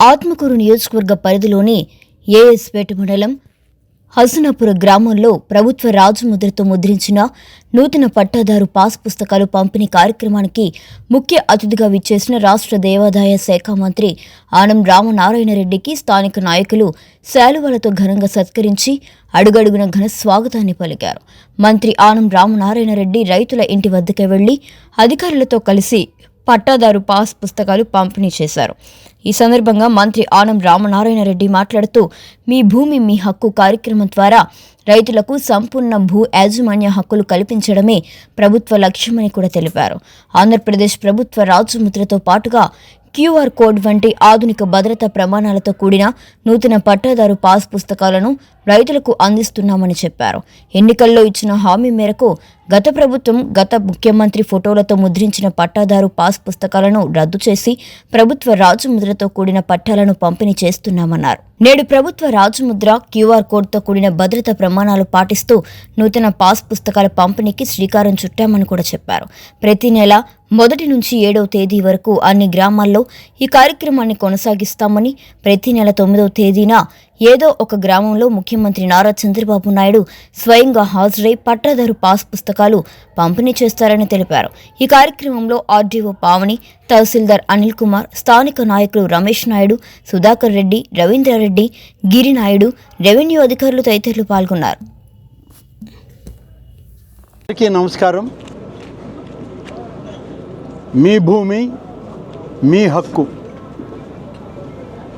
ఆత్మకూరు నియోజకవర్గ పరిధిలోని ఏఎస్పేట మండలం హసనాపుర గ్రామంలో ప్రభుత్వ రాజముద్రతో ముద్రించిన నూతన పట్టాదారు పాస్ పుస్తకాలు పంపిణీ కార్యక్రమానికి ముఖ్య అతిథిగా విచ్చేసిన రాష్ట్ర దేవాదాయ శాఖ మంత్రి ఆనం రామనారాయణ రెడ్డికి స్థానిక నాయకులు శాలువలతో ఘనంగా సత్కరించి అడుగడుగున ఘన స్వాగతాన్ని పలికారు. మంత్రి ఆనం రామనారాయణ రెడ్డి రైతుల ఇంటి వద్దకు వెళ్ళి అధికారులతో కలిసి పట్టాదారు పాస్ పుస్తకాలు పంపిణీ చేశారు. ఈ సందర్భంగా మంత్రి ఆనం రామనారాయణ రెడ్డి మాట్లాడుతూ మీ భూమి మీ హక్కు కార్యక్రమం ద్వారా రైతులకు సంపూర్ణ భూ యాజమాన్య హక్కులు కల్పించడమే ప్రభుత్వ లక్ష్యమని కూడా తెలిపారు. ఆంధ్రప్రదేశ్ ప్రభుత్వ రాజముద్రతో పాటుగా క్యూఆర్ కోడ్ వంటి ఆధునిక భద్రతా ప్రమాణాలతో కూడిన నూతన పట్టాదారు పాస్ పుస్తకాలను రైతులకు అందిస్తున్నామని చెప్పారు. ఎన్నికల్లో ఇచ్చిన హామీ మేరకు గత ప్రభుత్వం గత ముఖ్యమంత్రి ఫోటోలతో ముద్రించిన పట్టాదారు పాస్ పుస్తకాలను రద్దు చేసి ప్రభుత్వ రాజముద్రతో కూడిన పట్టాలను పంపిణీ చేస్తున్నామన్నారు. నేడు ప్రభుత్వ రాజముద్ర క్యూఆర్ కోడ్తో కూడిన భద్రత ప్రమాణాలు పాటిస్తూ నూతన పాస్ పుస్తకాల పంపిణీకి శ్రీకారం చుట్టామని కూడా చెప్పారు. ప్రతి నెల మొదటి నుంచి ఏడవ తేదీ వరకు అన్ని గ్రామాల్లో ఈ కార్యక్రమాన్ని కొనసాగిస్తామని ప్రతి నెల తొమ్మిదవ తేదీన ఏదో ఒక గ్రామంలో ముఖ్యమంత్రి నారా చంద్రబాబు నాయుడు స్వయంగా హాజరై పట్టాదారు పాస్ పుస్తకాలు పంపిణీ చేస్తారని తెలిపారు. ఈ కార్యక్రమంలో ఆర్డీఓ పావని తహసీల్దార్ అనిల్ కుమార్ స్థానిక నాయకులు రమేష్ నాయుడు సుధాకర్ రెడ్డి రవీంద్రారెడ్డి గిరినాయుడు రెవెన్యూ అధికారులు తదితరులు పాల్గొన్నారు. అందరికీ నమస్కారం. మీ భూమి మీ హక్కు.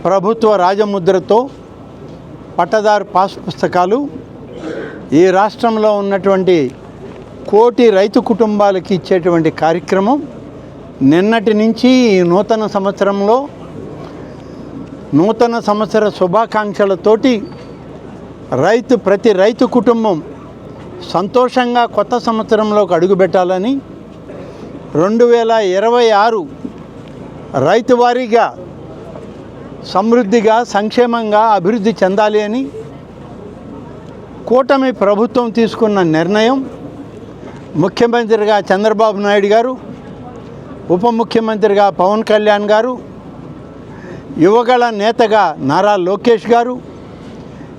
ప్రభుత్వ రాజముద్రతో పట్టదారు పాస్ పుస్తకాలు ఈ రాష్ట్రంలో ఉన్నటువంటి కోటి రైతు కుటుంబాలకి ఇచ్చేటువంటి కార్యక్రమం. నిన్నటి నుంచి ఈ నూతన సంవత్సరంలో నూతన సంవత్సర శుభాకాంక్షలతోటి రైతు ప్రతి రైతు కుటుంబం సంతోషంగా కొత్త సంవత్సరంలోకి అడుగుపెట్టాలని రెండు వేల ఇరవై ఆరు రైతు వారీగా సమృద్ధిగా సంక్షేమంగా అభివృద్ధి చెందాలి అని కూటమి ప్రభుత్వం తీసుకున్న నిర్ణయం. ముఖ్యమంత్రిగా చంద్రబాబు నాయుడు గారు ఉప ముఖ్యమంత్రిగా పవన్ కళ్యాణ్ గారు యువగళ నేతగా నారా లోకేష్ గారు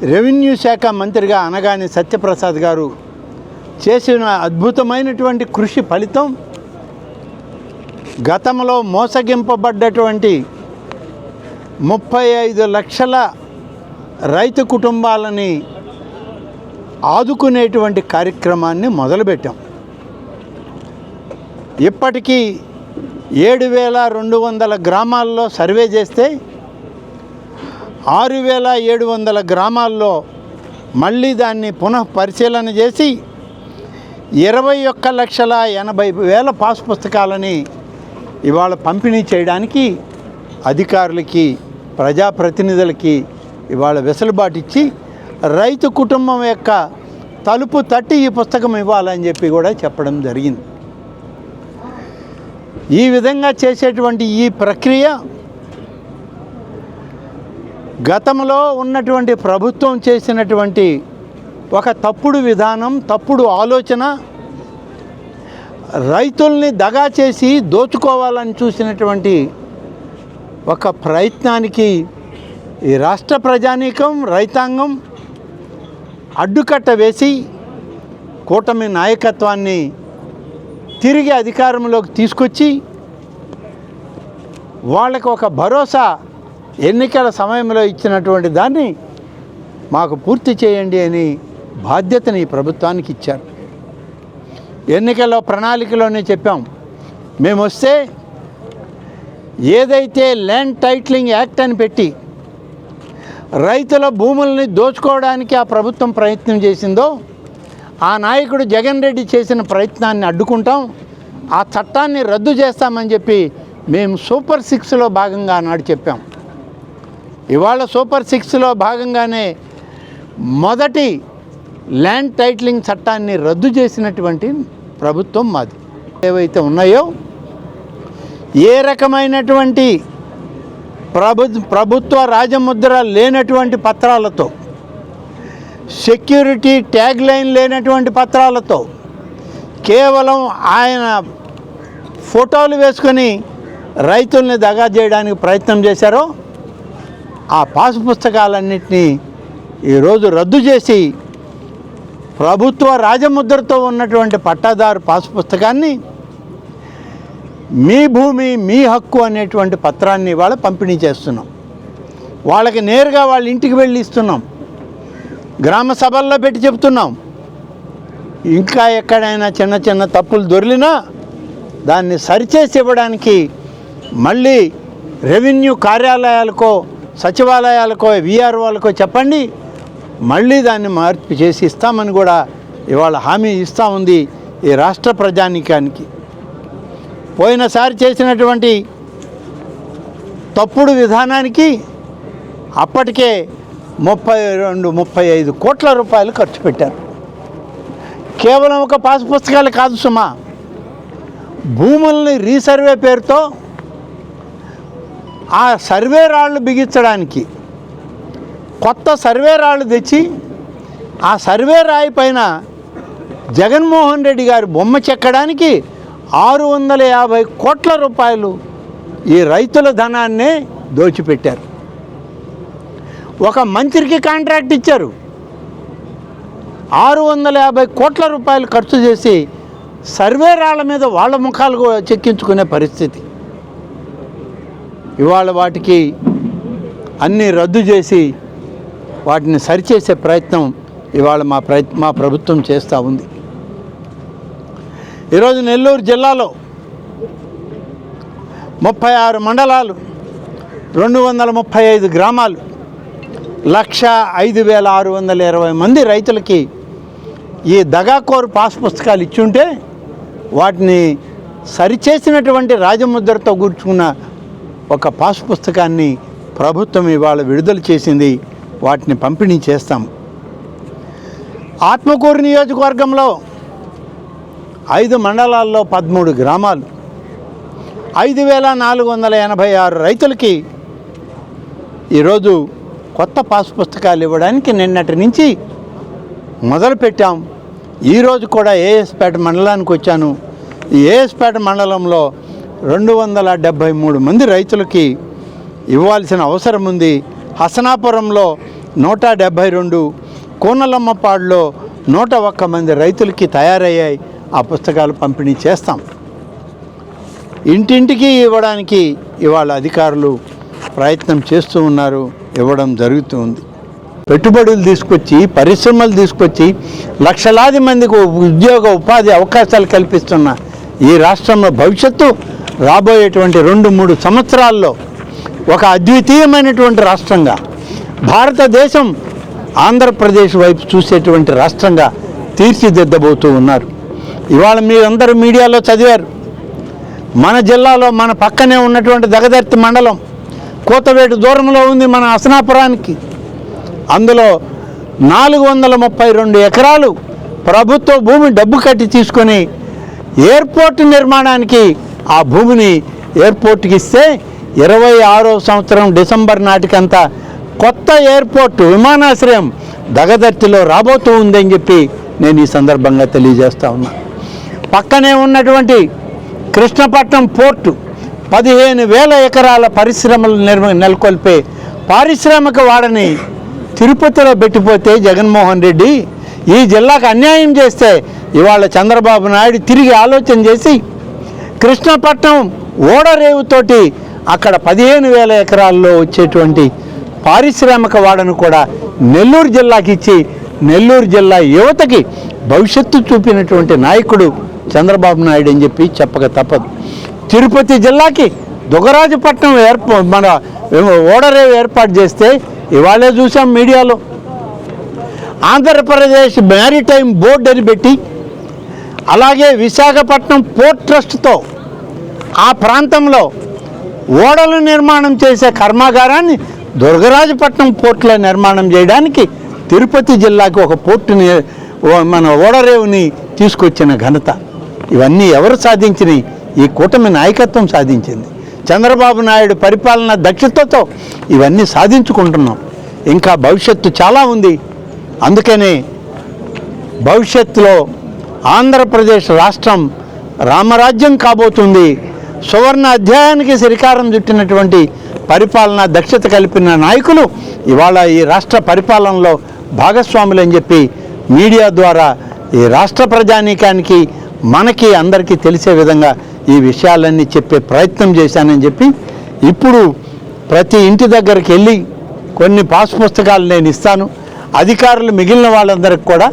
రెవెన్యూ శాఖ మంత్రిగా అనగాని సత్యప్రసాద్ గారు చేసిన అద్భుతమైనటువంటి కృషి ఫలితం గతంలో మోసగింపబడ్డటువంటి ముప్పై ఐదు లక్షల రైతు కుటుంబాలని ఆదుకునేటువంటి కార్యక్రమాన్ని మొదలుపెట్టాం. ఇప్పటికీ ఏడు వేల రెండు వందల గ్రామాల్లో సర్వే చేస్తే ఆరు వేల ఏడు వందల గ్రామాల్లో మళ్ళీ దాన్ని పునః పరిశీలన చేసి ఇరవై ఒక్క లక్షల ఎనభై వేల పాస్ పుస్తకాలని ఇవాళ పంపిణీ చేయడానికి అధికారులకి ప్రజాప్రతినిధులకి ఇవాళ వెసులుబాటు ఇచ్చి రైతు కుటుంబం యొక్క తలుపు తట్టి ఈ పుస్తకం ఇవ్వాలని చెప్పి కూడా చెప్పడం జరిగింది. ఈ విధంగా చేసేటువంటి ఈ ప్రక్రియ గతంలో ఉన్నటువంటి ప్రభుత్వం చేసినటువంటి ఒక తప్పుడు విధానం తప్పుడు ఆలోచన రైతుల్ని దగా చేసి దోచుకోవాలని చూసినటువంటి ఒక ప్రయత్నానికి ఈ రాష్ట్ర ప్రజానీకం రైతాంగం అడ్డుకట్ట వేసి కూటమి నాయకత్వాన్ని తిరిగి అధికారంలోకి తీసుకొచ్చి వాళ్ళకు ఒక భరోసా ఎన్నికల సమయంలో ఇచ్చినటువంటి దాన్ని మాకు పూర్తి చేయండి అని బాధ్యతని ప్రభుత్వానికి ఇచ్చారు. ఎన్నికల్లో ప్రణాళికలోనే చెప్పాం. మేము వస్తే ఏదైతే ల్యాండ్ టైట్లింగ్ యాక్ట్ అని పెట్టి రైతుల భూముల్ని దోచుకోవడానికి ఆ ప్రభుత్వం ప్రయత్నం చేసిందో ఆ నాయకుడు జగన్ రెడ్డి చేసిన ప్రయత్నాన్ని అడ్డుకుంటాం ఆ చట్టాన్ని రద్దు చేస్తామని చెప్పి మేము సూపర్ సిక్స్లో భాగంగా నాడు చెప్పాం. ఇవాళ సూపర్ సిక్స్లో భాగంగానే మొదటి ల్యాండ్ టైటిలింగ్ చట్టాన్ని రద్దు చేసినటువంటి ప్రభుత్వం మాది. ఏవైతే ఉన్నాయో ఏ రకమైనటువంటి ప్రభు ప్రభుత్వ రాజముద్ర లేనటువంటి పత్రాలతో సెక్యూరిటీ ట్యాగ్ లైన్ లేనటువంటి పత్రాలతో కేవలం ఆయన ఫోటోలు వేసుకొని రైతుల్ని దగా చేయడానికి ప్రయత్నం చేశారో ఆ పాసు పుస్తకాలన్నింటినీ ఈరోజు రద్దు చేసి ప్రభుత్వ రాజముద్రతో ఉన్నటువంటి పట్టాదారు పాసు పుస్తకాన్ని మీ భూమి మీ హక్కు అనేటువంటి పత్రాన్ని ఇవాళ పంపిణీ చేస్తున్నాం. వాళ్ళకి నేరుగా వాళ్ళ ఇంటికి వెళ్ళి ఇస్తున్నాం. గ్రామ సభల్లో పెట్టి చెప్తున్నాం. ఇంకా ఎక్కడైనా చిన్న చిన్న తప్పులు దొరికినా దాన్ని సరిచేసి ఇవ్వడానికి మళ్ళీ రెవెన్యూ కార్యాలయాలకో సచివాలయాలకో విఆర్ఓలకో చెప్పండి. మళ్ళీ దాన్ని మార్పు చేసి ఇస్తామని కూడా ఇవాళ హామీ ఇస్తూ ఉంది ఈ రాష్ట్ర ప్రజానీకానికి. పోయినసారి చేసినటువంటి తప్పుడు విధానానికి అప్పటికే ముప్పై రెండు ముప్పై ఐదు కోట్ల రూపాయలు ఖర్చు పెట్టారు. కేవలం ఒక పాస్ పుస్తకాలు కాదు సుమా. భూముల్ని రీసర్వే పేరుతో ఆ సర్వే రాళ్ళు బిగించడానికి కొత్త సర్వే రాళ్ళు తెచ్చి ఆ సర్వే రాయి పైన జగన్మోహన్ రెడ్డి గారు బొమ్మ చెక్కడానికి ఆరు వందల యాభై కోట్ల రూపాయలు ఈ రైతుల ధనాన్నే దోచిపెట్టారు. ఒక మంత్రికి కాంట్రాక్ట్ ఇచ్చారు. ఆరు వందల యాభై కోట్ల రూపాయలు ఖర్చు చేసి సర్వే రాళ్ళ మీద వాళ్ళ ముఖాలు చెక్కించుకునే పరిస్థితి. ఇవాళ వాటికి అన్నీ రద్దు చేసి వాటిని సరిచేసే ప్రయత్నం ఇవాళ మా ప్రయత్ మా ప్రభుత్వం చేస్తూ ఉంది. ఈరోజు నెల్లూరు జిల్లాలో ముప్పై ఆరు మండలాలు రెండు వందల ముప్పై ఐదు గ్రామాలు లక్ష ఐదు వేల ఆరు వందల ఇరవై మంది రైతులకి ఈ దగాకోరు పాస్ పుస్తకాలు ఇచ్చుంటే వాటిని సరిచేసినటువంటి రాజముద్రతో కూర్చుకున్న ఒక పాస్ పుస్తకాన్ని ప్రభుత్వం ఇవాళ విడుదల చేసింది. వాటిని పంపిణీ చేస్తాం ఆత్మకూరు నియోజకవర్గంలో ఐదు మండలాల్లో పదమూడు గ్రామాలు. ఐదు వేల నాలుగు వందల ఎనభై ఆరు రైతులకి ఈరోజు కొత్త పాస్ పుస్తకాలు ఇవ్వడానికి నిన్నటి నుంచి మొదలుపెట్టాం. ఈరోజు కూడా ఏఎస్పేట మండలానికి వచ్చాను. ఏఎస్పేట మండలంలో రెండు వందల డెబ్భై మూడు మంది రైతులకి ఇవ్వాల్సిన అవసరం ఉంది. హసనాపురంలో నూట డెబ్భై రెండు కోనలమ్మపాడులో నూట ఒక్క మంది రైతులకి తయారయ్యాయి. ఆ పుస్తకాలు పంపిణీ చేస్తాం. ఇంటింటికి ఇవ్వడానికి ఇవాళ అధికారులు ప్రయత్నం చేస్తూ ఉన్నారు ఇవ్వడం జరుగుతూ ఉంది. పెట్టుబడులు తీసుకొచ్చి పరిశ్రమలు తీసుకొచ్చి లక్షలాది మందికి ఉద్యోగ ఉపాధి అవకాశాలు కల్పిస్తున్న ఈ రాష్ట్రంలో భవిష్యత్తు రాబోయేటువంటి రెండు మూడు సంవత్సరాల్లో ఒక అద్వితీయమైనటువంటి రాష్ట్రంగా భారతదేశం ఆంధ్రప్రదేశ్ వైపు చూసేటువంటి రాష్ట్రంగా తీర్చిదిద్దబోతూ ఉన్నారు. ఇవాళ మీరందరూ మీడియాలో చదివారు. మన జిల్లాలో మన పక్కనే ఉన్నటువంటి దగదర్తి మండలం కూతవేటు దూరంలో ఉంది మన అసనాపురానికి. అందులో నాలుగు వందల ముప్పై రెండు ఎకరాలు ప్రభుత్వ భూమి డబ్బు కట్టి తీసుకొని ఎయిర్పోర్ట్ నిర్మాణానికి ఆ భూమిని ఎయిర్పోర్ట్కి ఇస్తే ఇరవై ఆరో సంవత్సరం డిసెంబర్ నాటికంతా కొత్త ఎయిర్పోర్ట్ విమానాశ్రయం దగదర్తిలో రాబోతూ ఉందని చెప్పి నేను ఈ సందర్భంగా తెలియజేస్తా ఉన్నాను పక్కనే ఉన్నటువంటి కృష్ణపట్నం పోర్టు పదిహేను వేల ఎకరాల పరిశ్రమలు నిర్మ నెలకొల్పే పారిశ్రామిక వాడని తిరుపతిలో పెట్టిపోతే జగన్మోహన్ రెడ్డి ఈ జిల్లాకు అన్యాయం చేస్తే ఇవాళ చంద్రబాబు నాయుడు తిరిగి ఆలోచన చేసి కృష్ణపట్నం ఓడరేవుతోటి అక్కడ పదిహేను వేల ఎకరాల్లో వచ్చేటువంటి పారిశ్రామిక వాడను కూడా నెల్లూరు జిల్లాకి ఇచ్చి నెల్లూరు జిల్లా యువతకి భవిష్యత్తు చూపినటువంటి నాయకుడు చంద్రబాబు నాయుడు అని చెప్పి చెప్పక తప్పదు. తిరుపతి జిల్లాకి దుగరాజపట్నం ఏర్ప మన ఓడరేవు ఏర్పాటు చేస్తే ఇవాళే చూసాం మీడియాలో. ఆంధ్రప్రదేశ్ మ్యారిటైమ్ బోర్డు అని పెట్టి అలాగే విశాఖపట్నం పోర్ట్ ట్రస్ట్తో ఆ ప్రాంతంలో ఓడలు నిర్మాణం చేసే కర్మాగారాన్ని దుర్గరాజపట్నం పోర్టులో నిర్మాణం చేయడానికి తిరుపతి జిల్లాకి ఒక పోర్టుని ఓ- మన ఓడరేవుని తీసుకొచ్చిన ఘనత. ఇవన్నీ ఎవరు సాధించినాయి? ఈ కూటమి నాయకత్వం సాధించింది. చంద్రబాబు నాయుడు పరిపాలన దక్షతతో ఇవన్నీ సాధించుకుంటున్నాం. ఇంకా భవిష్యత్తు చాలా ఉంది. అందుకనే భవిష్యత్తులో ఆంధ్రప్రదేశ్ రాష్ట్రం రామరాజ్యం కాబోతుంది. సువర్ణ అధ్యాయానికి శ్రీకారం చుట్టినటువంటి పరిపాలన దక్షత కలిపిన నాయకులు ఇవాళ ఈ రాష్ట్ర పరిపాలనలో భాగస్వాములు అని చెప్పి మీడియా ద్వారా ఈ రాష్ట్ర ప్రజానీకానికి మనకి అందరికీ తెలిసే విధంగా ఈ విషయాలన్నీ చెప్పే ప్రయత్నం చేశానని చెప్పి ఇప్పుడు ప్రతి ఇంటి దగ్గరికి వెళ్ళి కొన్ని పాస్ పుస్తకాలు నేను ఇస్తాను. అధికారులు మిగిలిన వాళ్ళందరికీ కూడా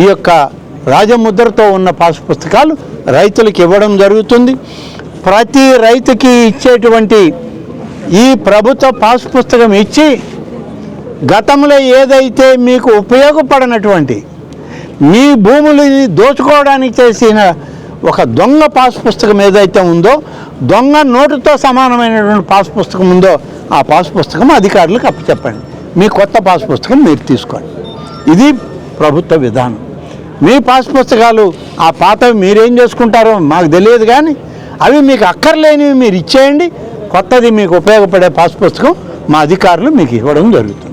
ఈ యొక్క రాజముద్రతో ఉన్న పాస్ పుస్తకాలు రైతులకు ఇవ్వడం జరుగుతుంది. ప్రతి రైతుకి ఇచ్చేటువంటి ఈ ప్రభుత్వ పాస్ పుస్తకం ఇచ్చి గతంలో ఏదైతే మీకు ఉపయోగపడినటువంటి మీ భూములని దోచుకోవడానికి చేసిన ఒక దొంగ పాస్ పుస్తకం ఏదైతే ఉందో దొంగ నోటుతో సమానమైనటువంటి పాస్ పుస్తకం ఉందో ఆ పాస్ పుస్తకం అధికారులకు అప్పచెప్పండి. మీ కొత్త పాస్ పుస్తకం మీరు తీసుకోండి. ఇది ప్రభుత్వ విధానం. మీ పాస్ పుస్తకాలు ఆ పాతవి మీరేం చేసుకుంటారో మాకు తెలియదు కానీ అవి మీకు అక్కర్లేనివి మీరు ఇచ్చేయండి. కొత్తది మీకు ఉపయోగపడే పాస్ పుస్తకం మా అధికారులు మీకు ఇవ్వడం జరుగుతుంది.